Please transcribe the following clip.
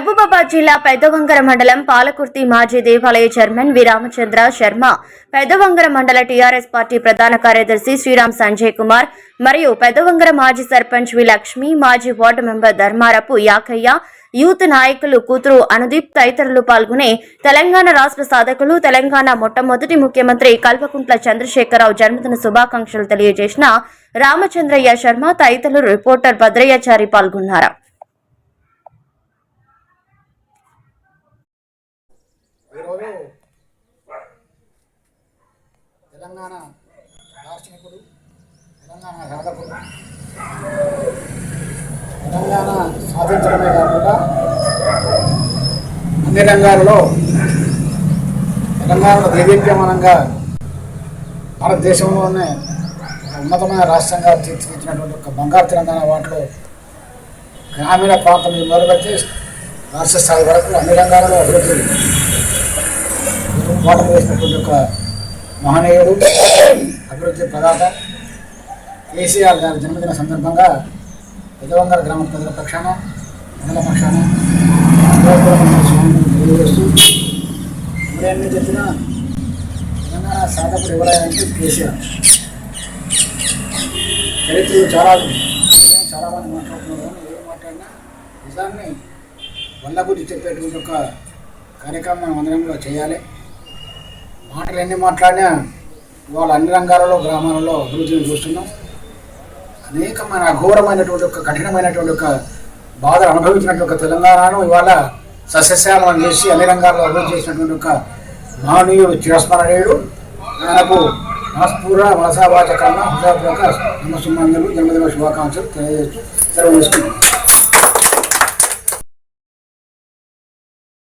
మహబూబాబాద్ జిల్లా పెద్దవంగర మండలం పాలకుర్తి మాజీ దేవాలయ చైర్మన్ వి రామచంద్ర శర్మ పెద్దవంగర మండల టీఆర్ఎస్ పార్టీ ప్రధాన కార్యదర్శి శ్రీరామ్ సంజయ్ కుమార్ మరియు పెద్దవంగర మాజీ సర్పంచ్ వి లక్ష్మి మాజీ ward member Dharmarapu Yakaiah youth నాయకులు కూతురు అనుదీప్ తదితరులు పాల్గొని తెలంగాణ రాష్ట్ర సాధకులు తెలంగాణ మొట్టమొదటి ముఖ్యమంత్రి కల్వకుంట్ల చంద్రశేఖరరావు జన్మదిన శుభాకాంక్షలు తెలియజేసిన రామచంద్రయ్య శర్మ తదితరులు రిపోర్టర్ భద్రయ్యాచారి పాల్గొన్నారు. గారు తెలంగాణ దార్శనికుడు తెలంగాణ సాధకుడు తెలంగాణ సాధించడమే కాకుండా అన్ని రంగాలలో తెలంగాణలో దైవీప్యమానంగా భారతదేశంలోనే ఉన్నతమైన రాష్ట్రంగా తీర్చిదిద్దినటువంటి ఒక బంగారు తెలంగాణ వాటిలో గ్రామీణ ప్రాంతం మొదలుపెట్టి రాష్ట్ర స్థాయి వరకు అన్ని రంగాలలో అభివృద్ధి ఓటమి వేసినటువంటి ఒక మహనీయుడు అభివృద్ధి ప్రదాత కేసీఆర్ గారి జన్మదిన సందర్భంగా పెదవంగర గ్రామ ప్రజల పక్షాన మండల పక్షాన హృదయపూర్వకమైన తెలియజేస్తూ ఇప్పుడేమి చెప్పినా తెలంగాణ సాధకుడు ఎవరైనా కేసీఆర్. చరిత్రలు చాలా చాలా మంది మాట్లాడుతున్నారు ఏం మాట్లాడినా నిజాన్ని వల్లబుద్ధి చెప్పేటువంటి ఒక కార్యక్రమం మనం అందరంలో చేయాలి. మాటలు ఎన్ని మాట్లాడినా ఇవాళ అన్ని రంగాలలో గ్రామాలలో అభివృద్ధిని చూస్తున్నాం. అనేకమైన అఘోరమైనటువంటి ఒక కఠినమైనటువంటి ఒక బాధలు అనుభవించినటువంటి ఒక తెలంగాణను ఇవాళ సస్యశాలను చేసి అన్ని రంగాల్లో అభివృద్ధి చేసినటువంటి ఒక మహనీయుడు చిరస్మరణీయుడు ఆయనకు మనస్పూర్ణ మనసావాచకరణ హృదయపూర్వక నమస్సుమంగలు జన్మదిన శుభాకాంక్షలు తెలియజేస్తూ సెలవు